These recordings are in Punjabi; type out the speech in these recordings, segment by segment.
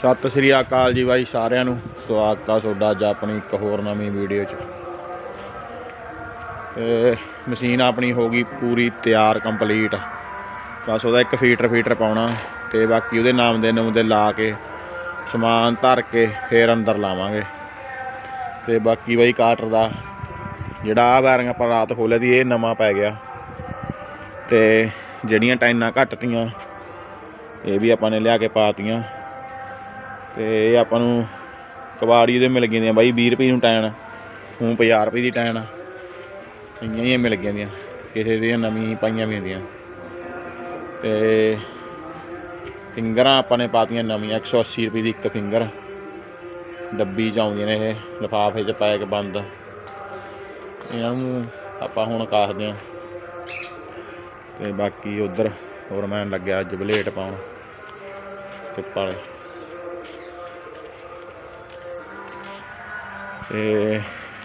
ਸਤਿ ਸ੍ਰੀ ਅਕਾਲ ਜੀ ਬਾਈ, ਸਾਰਿਆਂ ਨੂੰ। ਸਵਾਗਤ ਆ ਤੁਹਾਡਾ ਅੱਜ ਆਪਣੀ ਇੱਕ ਹੋਰ ਨਵੀਂ ਵੀਡੀਓ 'ਚ। ਤੇ ਮਸ਼ੀਨ ਆਪਣੀ ਹੋ ਗਈ ਪੂਰੀ ਤਿਆਰ, ਕੰਪਲੀਟ। ਬਸ ਉਹਦਾ ਇੱਕ ਫੀਟਰ ਫੀਟਰ ਪਾਉਣਾ ਤੇ ਬਾਕੀ ਉਹਦੇ ਨਾਮ ਦੇ ਨਾਮ ਦੇ ਲਾ ਕੇ, ਸਮਾਨ ਧਰ ਕੇ ਫੇਰ ਅੰਦਰ ਲਾਵਾਂਗੇ। ਤੇ ਬਾਕੀ ਬਾਈ ਕਾਟਰ ਦਾ ਜਿਹੜਾ ਆ ਵਾਇਰਿੰਗ ਆਪਾਂ ਰਾਤ ਖੋਲਿਆ ਦੀ ਇਹ ਨਵਾਂ ਪੈ ਗਿਆ। ਤੇ ਜਿਹੜੀਆਂ ਟਾਈਨਾਂ ਘੱਟ ਤੀਆਂ, ਇਹ ਵੀ ਆਪਾਂ ਨੇ ਲਿਆ ਕੇ ਪਾਤੀਆਂ ਤੇ ਇਹ ਆਪਾਂ ਨੂੰ ਕਬਾੜੀ ਦੇ ਮਿਲ ਗਈਆਂ ਬਾਈ 20 ਰੁਪਏ ਨੂੰ ਟਾਈਨ ਹੁਣ 50 ਰੁਪਏ ਦੀ ਟਾਈਨ ਇੰਨੀਆਂ ਹੀ ਮਿਲ ਗਈਆਂ ਕਿਸੇ ਦੀਆਂ ਨਵੀਂ ਪਾਈਆਂ ਵੀ ਹੁੰਦੀਆਂ। ਤੇ ਫਿੰਗਰਾਂ ਆਪਾਂ ਨੇ ਪਾਤੀਆਂ ਨਵੀਆਂ 180 ਰੁਪਏ ਦੀ ਇੱਕ ਫਿੰਗਰ। ਡੱਬੀ ਚ ਆਉਂਦੀਆਂ ਨੇ ਇਹ, ਲਿਫਾਫੇ ਚ ਪੈਕ ਬੰਦ। ਇਹਨਾਂ ਨੂੰ ਆਪਾਂ ਹੁਣ ਕਾਸਦੇ ਆ। ਤੇ ਬਾਕੀ ਉਧਰ ਹੋਰ ਮੈਂ ਲੱਗਿਆ ਅੱਜ ਬਲੇਟ ਪਾਉਣ। ਟਿੱਪ ਵਾਲੇ ਤੇ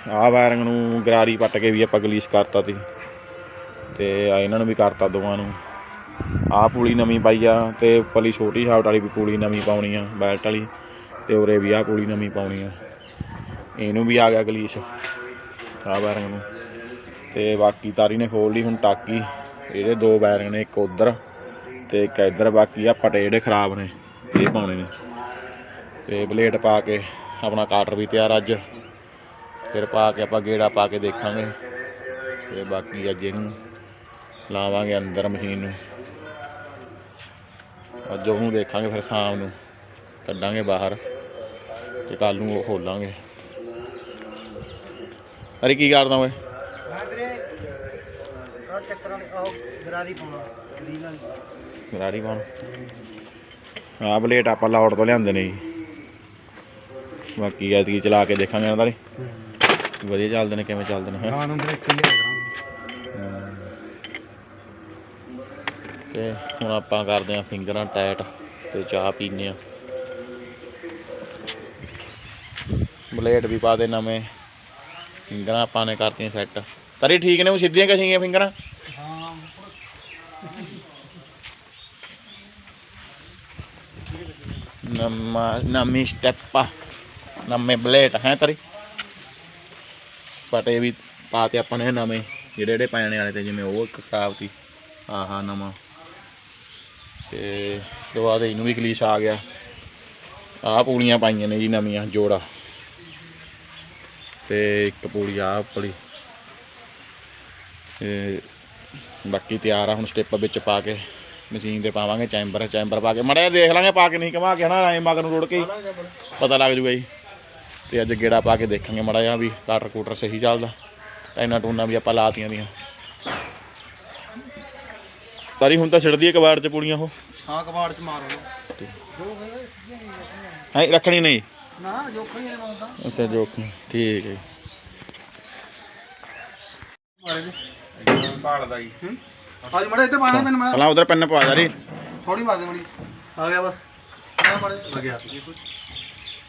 ਆਹ ਵਾਇਰਿੰਗ ਨੂੰ ਗਰਾਰੀ ਪੱਟ ਕੇ ਵੀ ਆਪਾਂ ਗਲੀਸ ਕਰਤਾ ਸੀ। ਤੇ ਆਹ ਇਹਨਾਂ ਨੂੰ ਵੀ ਕਰਤਾ ਦੋਵਾਂ ਨੂੰ। ਆਹ ਪੂਲੀ ਨਵੀਂ ਪਾਈ ਆ ਤੇ ਉੱਪਰਲੀ ਛੋਟੀ ਸ਼ਾਫਟ ਵਾਲੀ ਵੀ ਪੂਲੀ ਨਵੀਂ ਪਾਉਣੀ ਆ, ਬੈਲਟ ਵਾਲੀ। ਤੇ ਉਰੇ ਵੀ ਆਹ ਪੂਲੀ ਨਵੀਂ ਪਾਉਣੀ ਆ। ਇਹਨੂੰ ਵੀ ਆ ਗਿਆ ਗਲੀਸ ਆਹ ਵਾਇਰਿੰਗ ਨੂੰ। ਤੇ ਬਾਕੀ ਤਾਰੀ ਨੇ ਖੋਲ ਲਈ, ਹੁਣ ਟਾਕੀ। ਇਹਦੇ ਦੋ ਵਾਇਰਿੰਗ ਨੇ, ਇੱਕ ਉਧਰ ਤੇ ਇੱਕ ਇੱਧਰ, ਬਾਕੀ ਆ ਪਟੇ ਜਿਹੜੇ ਖਰਾਬ ਨੇ, ਇਹ ਪਾਉਣੇ ਨੇ। ਤੇ ਬਲੇਡ ਪਾ ਕੇ ਆਪਣਾ ਕਾਟਰ ਵੀ ਤਿਆਰ ਅੱਜ। ਫਿਰ ਪਾ ਕੇ ਆਪਾਂ ਗੇੜਾ ਪਾ ਕੇ ਦੇਖਾਂਗੇ। ਤੇ ਬਾਕੀ ਅੱਜ ਇਹਨੂੰ ਲਾਵਾਂਗੇ ਅੰਦਰ ਮਸ਼ੀਨ ਨੂੰ। ਅੱਜ ਉਹਨੂੰ ਦੇਖਾਂਗੇ ਫਿਰ ਸ਼ਾਮ ਨੂੰ। ਕੱਢਾਂਗੇ ਬਾਹਰ ਤੇ ਕੱਲ ਨੂੰ ਉਹ ਖੋਲਾਂਗੇ। ਅਰੇ ਕੀ ਕਰਦਾ ਓਏ? ਗਰਾਰੀ ਪਾਉਣ। ਆਹ ਬਲੇਟ ਆਪਾਂ ਲਾਉਡ ਤੋਂ ਲਿਆਂਦੇ ਨੇ ਜੀ। ਬਾਕੀ ਐਤਕੀ ਚਲਾ ਕੇ ਦੇਖਾਂਗੇ ਇਹਨਾਂ ਦਾ ਵਧੀਆ ਚੱਲਦੇ ਨੇ ਕਿਵੇਂ ਚੱਲਦੇ ਨੇ ਹੈਂ। ਹਾਂ ਨੰਬਰ ਇੱਕ ਹੀ ਕਰਾਂਗੇ ਤੇ ਹੁਣ ਆਪਾਂ ਕਰਦੇ ਆਂ ਫਿੰਗਰਾਂ ਟਾਈਟ ਤੇ ਚਾਹ ਪੀਨੇ ਆ ਬਲੇਡ ਵੀ ਪਾ ਦੇ ਨਵੇਂ। ਫਿੰਗਰਾਂ ਆਪਾਂ ਨੇ ਕਰਤੀਆਂ ਸੈੱਟ। ਤਰੀ ਠੀਕ ਨੇ ਉਹ ਸਿੱਧੀਆਂ ਕਸੀਆਂ ਫਿੰਗਰਾਂ? ਹਾਂ ਨਮਾ ਨਵੀਂ ਸਟੈਪ ਨਵੇਂ ਬਲੇਡ ਹੈ ਤਰੀ? ਪਟੇ ਵੀ ਪਾਤੇ ਆਪਾਂ ਨੇ ਨਵੇਂ ਜਿਹੜੇ ਜਿਹੜੇ ਪੈਣੇ ਵਾਲੇ ਤੇ ਜਿਵੇਂ ਉਹ ਇੱਕ ਖਰਾਬ ਸੀ। ਆਹਾ ਨਵਾਂ। ਤੇ ਤੋਂ ਬਾਅਦ ਇਹਨੂੰ ਵੀ ਗਲੀਸ ਆ ਗਿਆ। ਆਹ ਪੂੜੀਆਂ ਪਾਈਆਂ ਨੇ ਜੀ ਨਵੀਆਂ ਜੋੜਾ। ਤੇ ਇੱਕ ਪੂੜੀ ਆਹ ਉੱਪਲੀ ਤੇ ਬਾਕੀ ਤਿਆਰ ਆ ਹੁਣ ਸਟੈਪ ਵਿੱਚ ਪਾ ਕੇ ਮਸ਼ੀਨ ਤੇ ਪਾਵਾਂਗੇ ਚੈਂਬਰ ਚੈਂਬਰ ਪਾ ਕੇ। ਮੜਿਆ ਦੇਖ ਲਾਂਗੇ ਪਾ ਕੇ ਨਹੀਂ ਘਮਾ ਕੇ ਹਨਾ ਐਂ ਮਗਰ ਨੂੰ ਰੁੜ ਕੇ ਪਤਾ ਲੱਗ ਜੂਗਾ ਜੀ। ਤੇ ਅੱਜ ਗੇੜਾ ਪਾ ਕੇ ਦੇਖਾਂਗੇ ਮੜਾ ਜਿਹਾ ਵੀ ਕਾਟਰ ਕੂਟਰ ਸਹੀ ਚੱਲਦਾ। ਟਾਈਨਾਂ ਟੂਨਾਂ ਵੀ ਆਪਾਂ ਲਾਤੀਆਂ ਦੀਆਂ ਤਾਰੀ ਹੁਣ ਤਾਂ ਛਿੜਦੀ ਹੈ ਕਬਾੜ ਚ ਪੂੜੀਆਂ ਉਹ। ਹਾਂ ਕਬਾੜ ਚ ਮਾਰੋ ਤੇ- ਦੋ ਹੈ ਰੱਖਣੀ ਨਹੀਂ। ਨਾ ਜੋਖਣੀ ਨਹੀਂ ਮੰਗਦਾ ਅੱਛਾ ਜੋਕ ਠੀਕ ਹੈ ਜੀ। ਮਾਰੇ ਦੇ ਭਾਲਦਾ ਜੀ। ਹਾਂਜੀ ਮੜੇ ਇੱਥੇ ਪਾਣਾ ਮੈਨੂੰ ਮੈਂ ਪਹਿਲਾਂ ਉਧਰ ਪੈਨ ਪਵਾ ਜਾ ਰਹੀ। ਥੋੜੀ ਮਾਰ ਦੇ ਮੜੀ। ਆ ਗਿਆ ਬਸ। ਆ ਮੜੇ ਲੱਗਿਆ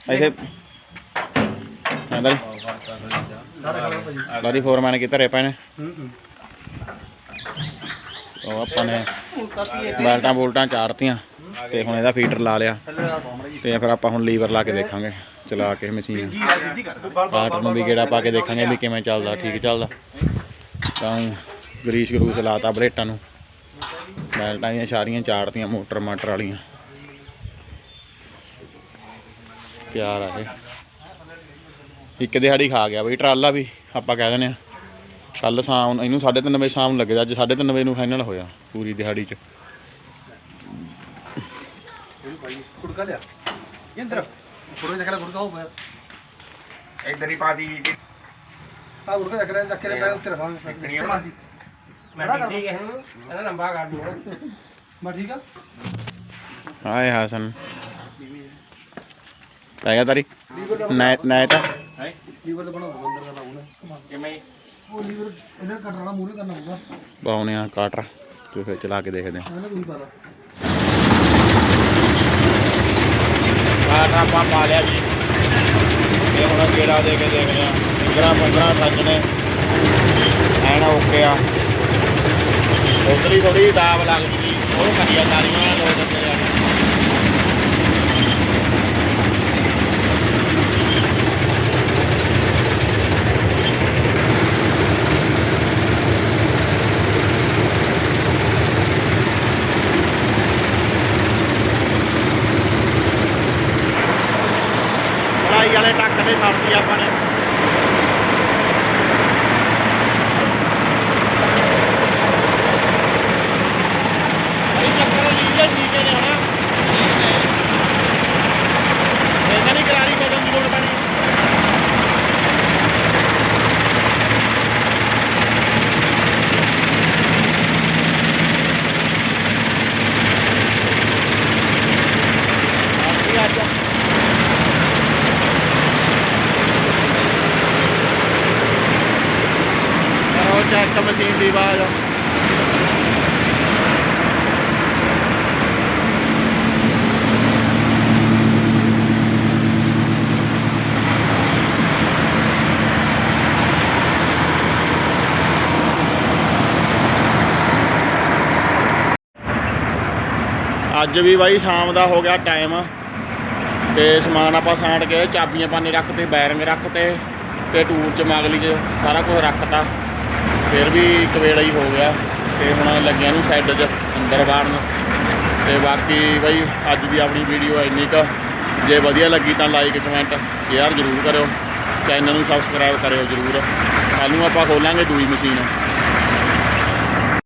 ਇੱਥੇ ਅੰਦਰ ਸਾਡੇ ਫੋਰਮੈਨ ਕੀ ਧਰੇ ਪਏ ਉਹ ਆਪਾਂ ਨੇ ਬੈਲਟਾਂ ਬੋਲਟਾਂ ਚਾੜਤੀਆਂ ਤੇ ਹੁਣ ਇਹਦਾ ਫੀਟਰ ਲਾ ਲਿਆ ਤੇ ਫਿਰ ਆਪਾਂ ਹੁਣ ਲੀਵਰ ਲਾ ਕੇ ਦੇਖਾਂਗੇ ਚਲਾ ਕੇ ਮਸ਼ੀਨ ਜੀ ਨੂੰ ਵੀ ਗੇੜਾ ਪਾ ਕੇ ਦੇਖਾਂਗੇ ਵੀ ਕਿਵੇਂ ਚੱਲਦਾ ਠੀਕ ਚੱਲਦਾ ਤਾਂ ਗਰੀਸ ਗਰੂਸ ਲਾਤਾ ਬਲੇਟਾਂ ਨੂੰ ਬੈਲਟਾਂ ਦੀਆਂ ਸਾਰੀਆਂ ਚਾੜਤੀਆਂ ਮੋਟਰ ਮਾਟਰ ਵਾਲੀਆਂ ਪਿਆਰ ਆ ਇਹ ਇੱਕ ਦਿਹਾੜੀ ਖਾ ਗਿਆ ਬਈ ਟਰਾਲਾ ਵੀ ਆਪਾਂ ਕਹਿ ਦਿੰਦੇ ਆ ਕੱਲ ਸ਼ਾਮ ਇਹਨੂੰ 3:30 ਵਜੇ ਸ਼ਾਮ ਨੂੰ ਲੱਗਦਾ ਅੱਜ 3:30 ਵਜੇ ਨੂੰ ਫਾਈਨਲ ਹੋਇਆ ਪੂਰੀ ਦਿਹਾੜੀ ਚ। ਕੁੜਕਾ ਲਿਆ। ਇੰਦਰ ਕੁੜਕਾ ਚੱਕਲਾ ਕੁੜਕਾ ਹੋ ਪਿਆ। ਇਧਰ ਹੀ ਪਾ ਦੀ ਆ ਕੁੜਕਾ ਚੱਕਲਾ ਚੱਕੇ ਦੇ ਪੈਰ ਉੱਤੇ ਰਖਾਂਗੇ ਮੈਂ ਠੀਕ ਹੈ ਇਹਦਾ ਲੰਬਾ ਕਰ ਦੂੰਗਾ ਮੈਂ ਠੀਕ ਆ। ਹਾਏ ਹਾਸਨ। ਪੈ ਗਿਆ ਤਾਰੀ। ਨਾ ਨਾ ਤਾਂ। ਲੀਵਰ ਤਾਂ ਬਣਾਉਗਾ ਅੰਦਰ ਦਾ ਲਾਉਣਾ ਕਿਵੇਂ? ਉਹ ਲੀਵਰ ਇਹਨਾਂ ਕੱਟਣਾ ਮੂਰੇ ਕਰਨਾ ਹੋਊਗਾ ਪਾਉਣੇ ਆ ਕਾਟਰ ਤੇ ਫਿਰ ਚਲਾ ਕੇ ਦੇਖਦੇ ਆ। ਇਹਨਾਂ ਕੋਈ ਪਤਾ ਕਾਟਰ ਆਪਾਂ ਪਾ ਲਿਆ ਜੀ। ਇਹ ਹੁਣ ਗੇੜਾ ਦੇ ਕੇ ਦੇਖਦੇ ਆ। 15 15 ਸੱਜ ਨੇ। ਐਨ ਓਕੇ ਆ। ਉਧਰੀ ਥੋੜੀ ਦਾਬ ਲੱਗ ਗਈ। ਉਹ ਕਰੀਆ ਤਾਲੀਆਂ ਲੋਕ ਕਰਦੇ ਆ। ਕੇ ਛੱਡਤੀ ਆਪਾਂ ਨੇ ਭਾਈ ਚੱਕਰ ਜੀ ਜੇ ਠੀਕ ਹੈ ਜਾਣਾ ਇਹਨਾਂ ਦੀ ਕਰਾਰੀ ਕਦੋਂ ਦੀ ਲੋੜ ਪੈਣੀ ਆਜੀ ਆਜਾ ਕਰੋ ਮਸ਼ੀਨ ਦੀ ਆਵਾਜ਼ ਅੱਜ ਵੀ ਬਾਈ ਸ਼ਾਮ ਦਾ ਹੋ ਗਿਆ ਟਾਈਮ। ਤੇ ਸਮਾਨ ਆਪਾਂ ਸਾਂਡ ਕੇ ਚਾਬੀਆਂ ਪਾਣੇ ਰੱਖਤੇ, ਬੈਰਿੰਗ ਰੱਖਤੇ ਤੇ ਟੂਰ ਚ ਮਾਗਲੀ ਚ ਸਾਰਾ ਕੁਝ ਰੱਖਤਾ। ਫਿਰ ਵੀ ਇੱਕ ਵੇਲਾ ਹੀ ਹੋ ਗਿਆ ਤੇ ਹੁਣ ਲੱਗਿਆ ਨੂੰ ਸ਼ੈੱਡ 'ਚ ਅੰਦਰ ਬਾੜਨ ਤੇ ਬਾਕੀ ਬਾਈ ਅੱਜ ਦੀ ਆਪਣੀ ਵੀਡੀਓ ਇੰਨੀ ਕੁ। ਜੇ ਵਧੀਆ ਲੱਗੀ ਤਾਂ ਲਾਈਕ ਕਮੈਂਟ ਸ਼ੇਅਰ ਜ਼ਰੂਰ ਕਰਿਓ। ਚੈਨਲ ਨੂੰ ਸਬਸਕ੍ਰਾਈਬ ਕਰਿਓ ਜ਼ਰੂਰ। ਕੱਲ੍ਹ ਨੂੰ ਆਪਾਂ ਖੋਲਾਂਗੇ ਦੂਈ ਮਸ਼ੀਨ